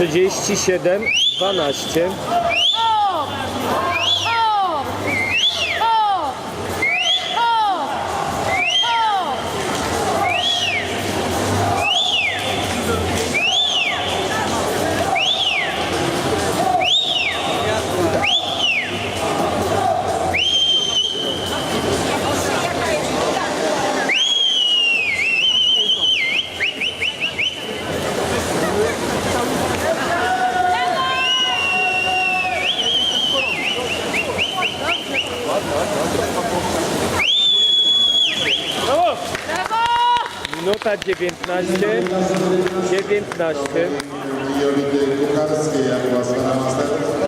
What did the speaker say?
37, 12. Brawo! Brawo! Minuta 19. 19.